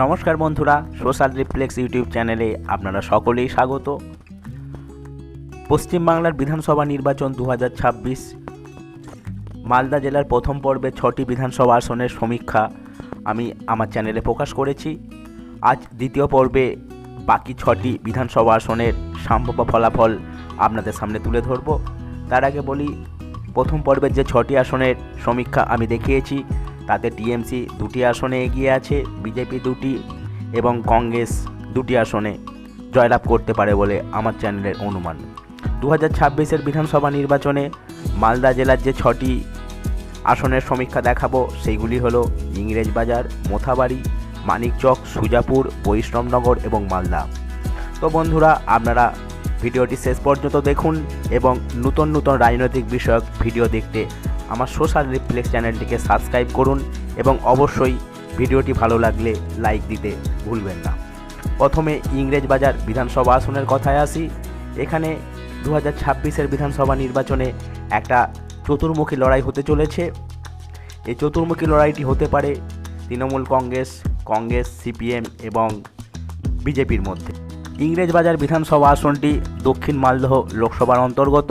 নমস্কার বন্ধুরা, social reflex YouTube চ্যানেলে আপনারা সকলেই স্বাগত। পশ্চিমবাংলার বিধানসভা নির্বাচন দু হাজার ছাব্বিশ, মালদা জেলার প্রথম পর্বে ছটি বিধানসভা আসনের সমীক্ষা আমি আমার চ্যানেলে প্রকাশ করেছি। আজ দ্বিতীয় পর্বে বাকি ছটি বিধানসভা আসনের সম্ভাব্য ফলাফল আপনাদের সামনে তুলে ধরব। তার আগে বলি, প্রথম পর্বের যে ছটি আসনের সমীক্ষা আমি দেখিয়েছি তাতে টিএমসি দুটি আসনে এগিয়ে আছে, বিজেপি দুটি এবং কংগ্রেস দুটি আসনে জয়লাভ করতে পারে বলে আমার চ্যানেলের অনুমান। দু হাজার ছাব্বিশের বিধানসভা নির্বাচনে মালদা জেলার যে ছটি আসনের সমীক্ষা দেখাবো, সেইগুলি হলো ইংরেজবাজার মোথাবাড়ি মানিকচক সুজাপুর, বৈষ্ণবনগর এবং মালদা। তো বন্ধুরা, আপনারা ভিডিওটি শেষ পর্যন্ত দেখুন এবং নতুন নতুন রাজনৈতিক বিষয়ক ভিডিও দেখতে আমার সোশ্যাল রিফ্লেক্স চ্যানেলটিকে সাবস্ক্রাইব করুন এবং অবশ্যই ভিডিওটি ভালো লাগলে লাইক দিতে ভুলবেন না। প্রথমে ইংরেজবাজার বিধানসভা আসনের কথায় আসি। এখানে দু হাজার ছাব্বিশের বিধানসভা নির্বাচনে একটা চতুর্মুখী লড়াই হতে চলেছে। এই চতুর্মুখী লড়াইটি হতে পারে তৃণমূল কংগ্রেস কংগ্রেস, সিপিএম এবং বিজেপির মধ্যে। ইংরেজবাজার বিধানসভা আসনটি দক্ষিণ মালদহ লোকসভার অন্তর্গত।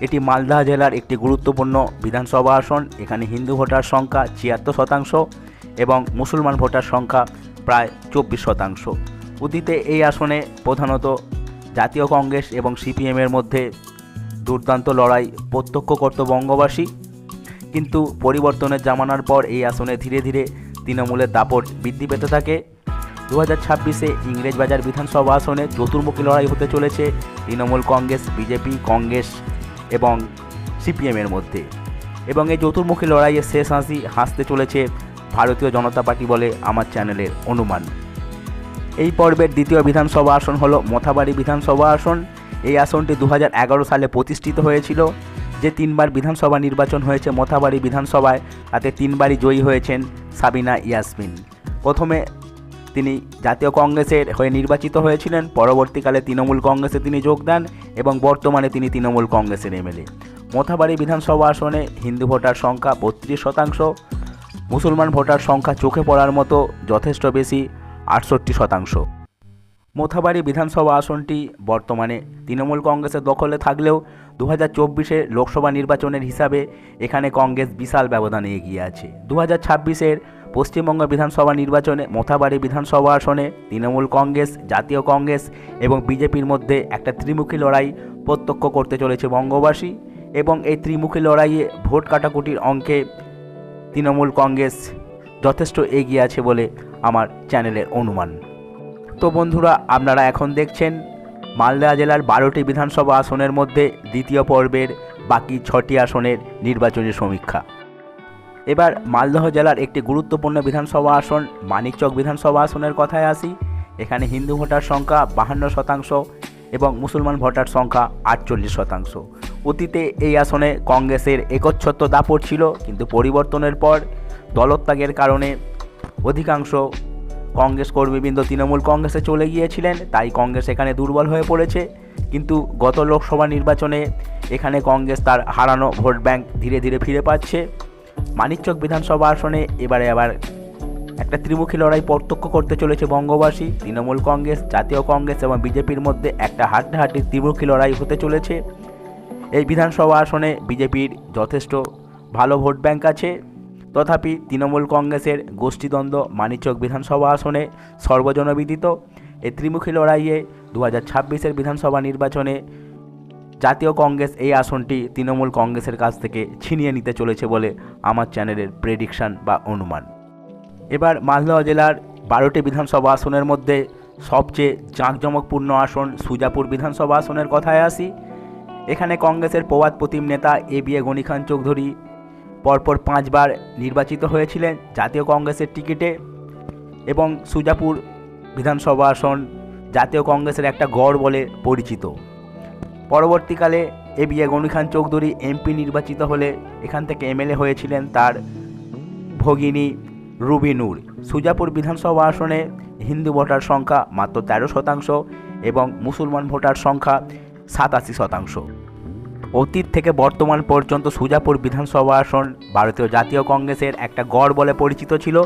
এটি মালদা জেলার একটি গুরুত্বপূর্ণ বিধানসভা আসন। এখানে হিন্দু ভোটার সংখ্যা ছিয়াত্তর শতাংশ এবং মুসলমান ভোটার সংখ্যা প্রায় চব্বিশ শতাংশ। অতীতে এই আসনে প্রধানত জাতীয় কংগ্রেস এবং সিপিএমের মধ্যে দুর্দান্ত লড়াই প্রত্যক্ষ করত বঙ্গবাসী। কিন্তু পরিবর্তনের জামানার পর এই আসনে ধীরে ধীরে তৃণমূলের দাপট বৃদ্ধি পেতে থাকে। দু হাজার ছাব্বিশে ইংরেজবাজার বিধানসভা আসনে চতুর্মুখী লড়াই হতে চলেছে। তৃণমূল কংগ্রেস, বিজেপি, কংগ্রেস এবং সিপিএমের মধ্যে। এবং এই চতুর্মুখী লড়াইয়ে শেষ হাসি হাসতে চলেছে ভারতীয় জনতা পার্টি বলে আমার চ্যানেলের অনুমান। এই পর্বের দ্বিতীয় বিধানসভা আসন হলো মথাবাড়ি বিধানসভা আসন। এই আসনটি দু হাজার এগারো সালে প্রতিষ্ঠিত হয়েছিল, যে তিনবার বিধানসভা নির্বাচন হয়েছে মথাবাড়ি বিধানসভায়, তাতে তিনবারই জয়ী হয়েছেন সাবিনা ইয়াসমিন। প্রথমে তিনি জাতীয় কংগ্রেসের হয়ে নির্বাচিত হয়েছিলেন। পরবর্তীকালে তৃণমূল কংগ্রেসে তিনি যোগ দেন এবং বর্তমানে তিনি তৃণমূল কংগ্রেসের এমএলএ। মোথাবাড়ি বিধানসভা আসনে হিন্দু ভোটার সংখ্যা বত্রিশ শতাংশ, মুসলমান ভোটার সংখ্যা চোখে পড়ার মতো যথেষ্ট বেশি, আটষট্টি শতাংশ। মোথাবাড়ি বিধানসভা আসনটি বর্তমানে তৃণমূল কংগ্রেসের দখলে থাকলেও দু হাজার চব্বিশের লোকসভা নির্বাচনের হিসাবে এখানে কংগ্রেস বিশাল ব্যবধানে এগিয়ে আছে। দু হাজার ছাব্বিশের পশ্চিমবঙ্গ বিধানসভা নির্বাচনে মোথাবাড়ি বিধানসভা আসনে তৃণমূল কংগ্রেস, জাতীয় কংগ্রেস এবং বিজেপির মধ্যে একটা ত্রিমুখী লড়াই প্রত্যক্ষ করতে চলেছে বঙ্গবাসী এবং এই ত্রিমুখী লড়াইয়ে ভোট কাটাকুটির অঙ্কে তৃণমূল কংগ্রেস যথেষ্ট এগিয়ে আছে বলে আমার চ্যানেলের অনুমান। তো বন্ধুরা, আপনারা এখন দেখছেন মালদা জেলার বারোটি বিধানসভা আসনের মধ্যে দ্বিতীয় পর্বের বাকি ছটি আসনের নির্বাচনী সমীক্ষা। এবার মালদহ জেলার একটি গুরুত্বপূর্ণ বিধানসভা আসন, মানিকচক বিধানসভা আসনের কথায় আসি। এখানে হিন্দু ভোটার সংখ্যা বাহান্ন শতাংশ এবং মুসলমান ভোটার সংখ্যা আটচল্লিশ শতাংশ। অতীতে এই আসনে কংগ্রেসের একচ্ছত্ব দাপট ছিল, কিন্তু পরিবর্তনের পর দলত্যাগের কারণে অধিকাংশ কংগ্রেস কর্মীবৃন্দ তৃণমূল কংগ্রেসে চলে গিয়েছিলেন, তাই কংগ্রেস এখানে দুর্বল হয়ে পড়েছে। কিন্তু গত লোকসভা নির্বাচনে এখানে কংগ্রেস তার হারানো ভোট ব্যাংক ধীরে ধীরে ফিরে পাচ্ছে। মানিকচক বিধানসভা আসনে এবারে আবার একটা ত্রিমুখী লড়াই প্রত্যক্ষ করতে চলেছে বঙ্গবাসী। তৃণমূল কংগ্রেস, জাতীয় কংগ্রেস এবং বিজেপির মধ্যে একটা হাড্ডাহাড্ডি ত্রিমুখী লড়াই হতে চলেছে। এই বিধানসভা আসনে বিজেপির যথেষ্ট ভালো ভোট ব্যাংক আছে। তথাপি তৃণমূল কংগ্রেসের গোষ্ঠীদ্বন্দ্ব মানিকচক বিধানসভা আসনে সর্বজনবিদিত। এই ত্রিমুখী লড়াইয়ে দু হাজার ছাব্বিশের বিধানসভা নির্বাচনে জাতীয় কংগ্রেস এই আসনটি তৃণমূল কংগ্রেসের কাছ থেকে ছিনিয়ে নিতে চলেছে বলে আমার চ্যানেলের প্রেডিকশান বা অনুমান। এবার মালদহ জেলার বারোটি বিধানসভা আসনের মধ্যে সবচেয়ে জাঁকজমকপূর্ণ আসন সুজাপুর বিধানসভা আসনের কথায় আসি। এখানে কংগ্রেসের প্রবাদ প্রতিম নেতা A B A Gani Khan Chowdhury পরপর পাঁচবার নির্বাচিত হয়েছিলেন জাতীয় কংগ্রেসের টিকিটে এবং সুজাপুর বিধানসভা আসন জাতীয় কংগ্রেসের একটা গড় বলে পরিচিত। পরবর্তীকালে A B A Gani Khan Chowdhury MP নির্বাচিত হলে এখান থেকে এমএলএ হয়েছিলেন তার ভগিনী রুবি নূর। সুজাপুর বিধানসভা আসনে হিন্দু ভোটার সংখ্যা মাত্র তেরো শতাংশ এবং মুসলমান ভোটার সংখ্যা সাতাশি শতাংশ। অতীত থেকে বর্তমান পর্যন্ত সুজাপুর বিধানসভা আসন ভারতীয় জাতীয় কংগ্রেসের একটা গড় বলে পরিচিত ছিল।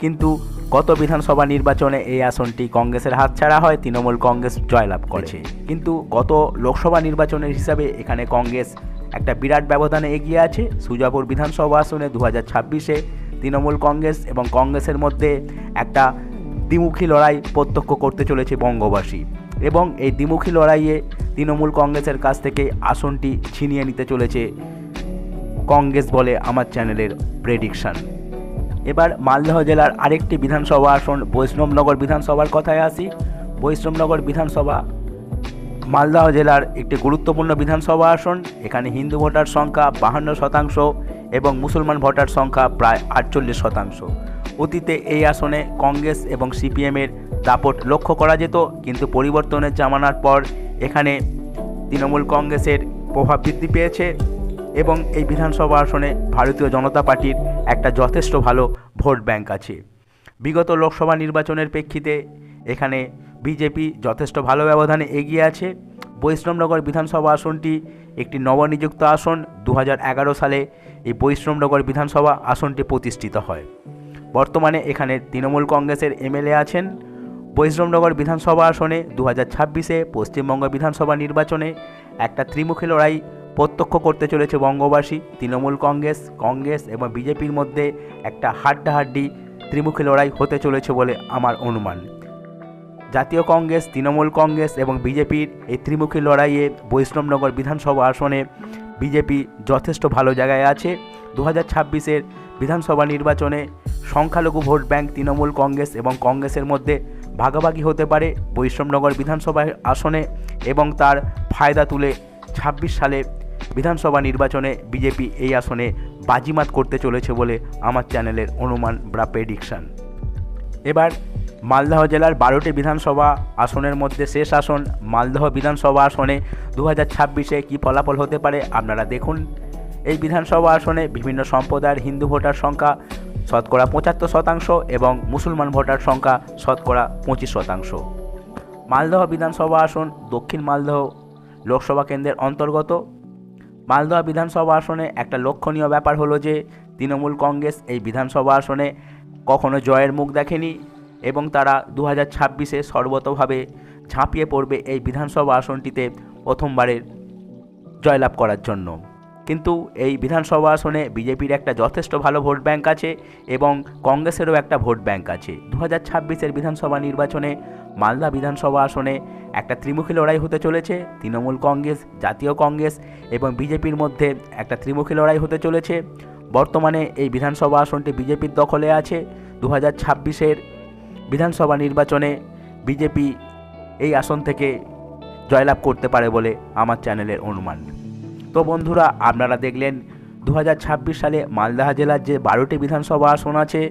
কিন্তু গত বিধানসভা নির্বাচনে এই আসনটি কংগ্রেসের হাতছাড়া হয় তৃণমূল কংগ্রেস জয়লাভ করেছে। কিন্তু গত লোকসভা নির্বাচনের হিসাবে এখানে কংগ্রেস একটা বিরাট ব্যবধানে এগিয়ে আছে। সুজাপুর বিধানসভা আসনে দু হাজার ছাব্বিশে তৃণমূল কংগ্রেস এবং কংগ্রেসের মধ্যে একটা দ্বিমুখী লড়াই প্রত্যক্ষ করতে চলেছে বঙ্গবাসী এবং এই দ্বিমুখী লড়াইয়ে তৃণমূল কংগ্রেসের কাছ থেকে আসনটি ছিনিয়ে নিতে চলেছে কংগ্রেস বলে আমার চ্যানেলের প্রেডিকশন এবার মালদহ জেলার আরেকটি বিধানসভা আসন, বৈষ্ণবনগর বিধানসভার কথায় আসি। বৈষ্ণবনগর বিধানসভা মালদহ জেলার একটি গুরুত্বপূর্ণ বিধানসভা আসন। এখানে হিন্দু ভোটার সংখ্যা বাহান্ন শতাংশ এবং মুসলমান ভোটার সংখ্যা প্রায় আটচল্লিশ শতাংশ। অতীতে এই আসনে কংগ্রেস এবং সিপিএমের দাপট লক্ষ্য করা যেত, কিন্তু পরিবর্তনের জামানার পর এখানে তৃণমূল কংগ্রেসের প্রভাব বৃদ্ধি পেয়েছে এবং এই বিধানসভা আসনে ভারতীয় জনতা পার্টির একটা যথেষ্ট ভালো ভোট ব্যাংক আছে। বিগত লোকসভা নির্বাচনের প্রেক্ষিতে এখানে বিজেপি যথেষ্ট ভালো ব্যবধানে এগিয়ে আছে। বৈষ্ণবনগর বিধানসভা আসনটি একটি নবনিযুক্ত আসন। দু হাজার এগারো সালে এই বৈষ্ণবনগর বিধানসভা আসনটি প্রতিষ্ঠিত হয়। বর্তমানে এখানে তৃণমূল কংগ্রেসের এমএলএ আছেন। বৈষ্ণবনগর বিধানসভা আসনে দু হাজার ছাব্বিশে পশ্চিমবঙ্গ বিধানসভা নির্বাচনে একটা ত্রিমুখী লড়াই প্রত্যক্ষ করতে চলেছে বঙ্গবাসী, তৃণমূল কংগ্রেস কংগ্রেস এবং বিজেপির মধ্যে একটা হাড্ডাহাড্ডি ত্রিমুখী লড়াই হতে চলেছে বলে আমার অনুমান। জাতীয় কংগ্রেস, তৃণমূল কংগ্রেস এবং বিজেপির এই ত্রিমুখী লড়াইয়ে বৈষ্ণবনগর বিধানসভা আসনে বিজেপি যথেষ্ট ভালো জায়গায় আছে। দু হাজার ছাব্বিশের বিধানসভা নির্বাচনে সংখ্যালঘু ভোট ব্যাংক তৃণমূল কংগ্রেস এবং কংগ্রেসের মধ্যে ভাগাভাগি হতে পারে বৈষ্ণবনগর বিধানসভা আসনে এবং তার ফায়দা তুলে ছাব্বিশ সালে বিধানসভা নির্বাচনে বিজেপি এই আসনে বাজিমাত করতে চলেছে বলে আমার চ্যানেলের অনুমান বা প্রেডিকশান এবার মালদহ জেলার বারোটি বিধানসভা আসনের মধ্যে শেষ আসন মালদহ বিধানসভা আসনে দু হাজার ছাব্বিশে কী ফলাফল হতে পারে আপনারা দেখুন। এই বিধানসভা আসনে বিভিন্ন সম্প্রদায়ের হিন্দু ভোটার সংখ্যা শতকরা পঁচাত্তর শতাংশ এবং মুসলমান ভোটার সংখ্যা শতকরা পঁচিশ শতাংশ। মালদহ বিধানসভা আসন দক্ষিণ মালদহ লোকসভা কেন্দ্রের অন্তর্গত মালদহ বিধানসভা আসনে একটা লক্ষণীয় ব্যাপার হলো যে, তৃণমূল কংগ্রেস এই বিধানসভা আসনে কখনো জয়ের মুখ দেখেনি এবং তারা দু হাজার ছাব্বিশে সর্বতভাবে ঝাঁপিয়ে পড়বে এই বিধানসভা আসনটিতে প্রথমবারের জয়লাভ করার জন্য। কিন্তু এই বিধানসভা আসনে বিজেপির একটা যথেষ্ট ভালো ভোট ব্যাংক আছে এবং কংগ্রেসেরও একটা ভোট ব্যাংক আছে। দু হাজার ছাব্বিশের বিধানসভা নির্বাচনে মালদা বিধানসভা আসনে একটা ত্রিমুখী লড়াই হতে চলেছে, তৃণমূল কংগ্রেস, জাতীয় কংগ্রেস এবং বিজেপির মধ্যে একটা ত্রিমুখী লড়াই হতে চলেছে। বর্তমানে এই বিধানসভা আসনটি বিজেপির দখলে আছে। দু হাজার ছাব্বিশের বিধানসভা নির্বাচনে বিজেপি এই আসন থেকে জয়লাভ করতে পারে বলে আমার চ্যানেলের অনুমান। তো বন্ধুরা, আপনারা দেখলেন দু হাজার ছাব্বিশ সালে মালদাহ জেলার যে বারোটি বিধানসভা আসন আছে,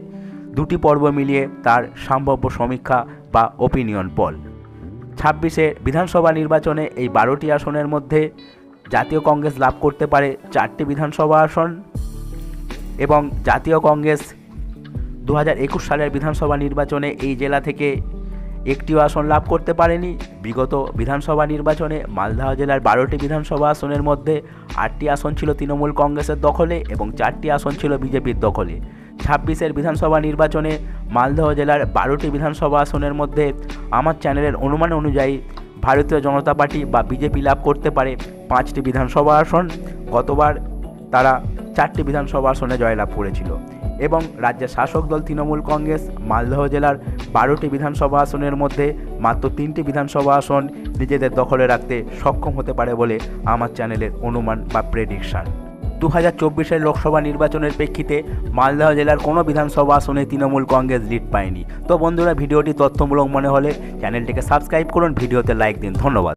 দুটি পর্ব মিলিয়ে তার সম্ভাব্য সমীক্ষা বা ওপিনিয়ন পল ছাব্বিশে বিধানসভা নির্বাচনে এই বারোটি আসনের মধ্যে জাতীয় কংগ্রেস লাভ করতে পারে চারটি বিধানসভা আসন এবং জাতীয় কংগ্রেস দু সালের বিধানসভা নির্বাচনে এই জেলা থেকে একটিও আসন লাভ করতে পারেনি। বিগত বিধানসভা নির্বাচনে মালদহ জেলার বারোটি বিধানসভা আসনের মধ্যে আটটি আসন ছিল তৃণমূল কংগ্রেসের দখলে এবং চারটি আসন ছিল বিজেপির দখলে। ছাব্বিশের বিধানসভা নির্বাচনে মালদহ জেলার বারোটি বিধানসভা আসনের মধ্যে আমার চ্যানেলের অনুমান অনুযায়ী ভারতীয় জনতা পার্টি বা বিজেপি লাভ করতে পারে পাঁচটি বিধানসভা আসন। গতবার তারা চারটি বিধানসভা আসনে জয়লাভ করেছিল। এবং রাজ্যের শাসক দল তৃণমূল কংগ্রেস, মালদহ জেলার বারোটি বিধানসভা আসনের মধ্যে মাত্র তিনটি বিধানসভা আসন নিজেদের দখলে রাখতে সক্ষম হতে পারে বলে আমার চ্যানেলের অনুমান বা প্রেডিকশান দু হাজার চব্বিশের লোকসভা নির্বাচনের প্রেক্ষিতে মালদহ জেলার কোনো বিধানসভা আসনে তৃণমূল কংগ্রেস লিড পায়নি। তো বন্ধুরা, ভিডিওটি তথ্যমূলক মনে হলে চ্যানেলটিকে সাবস্ক্রাইব করুন, ভিডিওতে লাইক দিন। ধন্যবাদ।